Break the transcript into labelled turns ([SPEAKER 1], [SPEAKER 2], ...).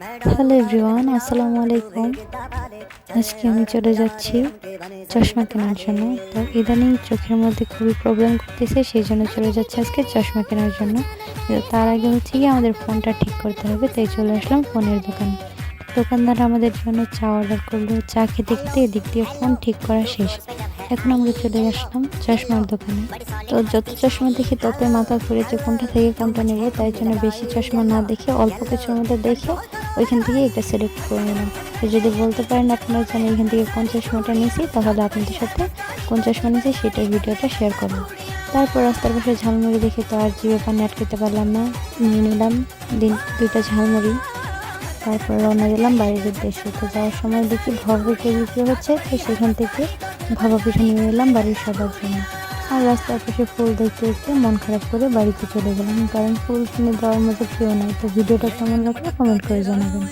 [SPEAKER 1] Hello everyone, আসসালামু আলাইকুম। আজকে আমি চলে যাচ্ছি চশমা কেনার জন্য। তো ইদানিং চোখের মধ্যে খুবই প্রবলেম করতেছে সেই জন্য চলে যাচ্ছে আজকে চশমা কেনার জন্য। তার আগে হচ্ছে কি আমাদের ফোনটা ঠিক করতে হবে, তাই চলে আসলাম ফোনের দোকানে। দোকানদার আমাদের জন্য চা অর্ডার করল, চা খেতে খেতে এদিক দিয়ে ফোন ঠিক করা শেষ। এখন আমরা চলে আসলাম চশমার দোকানে। তো যত চশমা দেখি ততই মাথা ঘুরেছে কোনটা থেকে কোনটা নেব, তাই জন্য বেশি চশমা না দেখে, অল্প কিছুর মধ্যে দেখে ওইখান থেকে এটা সিলেক্ট করে নিলাম তো যদি বলতে পারেন আপনারা যে আমি এখান থেকে কোন চশমাটা নিয়েছি, তাহলে আপনাদের সাথে কোন চশমা নিয়েছি সেটার ভিডিওটা শেয়ার করব। তারপর রাস্তার পাশে ঝালমুড়ি দেখে তো আর জিভে পানি আটকাতে পারলাম না। নিয়ে নিলাম দিন, দুইটা ঝালমুড়ি। তারপর রওনা দিলাম বাড়ির উদ্দেশ্যে। তো যাওয়ার সময় দেখি পিঠে বিক্রি হচ্ছে, তো সেখান থেকে ভবা পিঠে নিয়ে এলাম বাড়ির সবার জন্য। আর রাস্তার পাশে ফুল দেখতে দেখতে মন খারাপ করে বাড়িতে চলে গেলাম, কারণ ফুল কিনে দেওয়ার মতো কেউ নাই। তো ভিডিওটা কেমন লাগল কমেন্ট করে জানাবেন।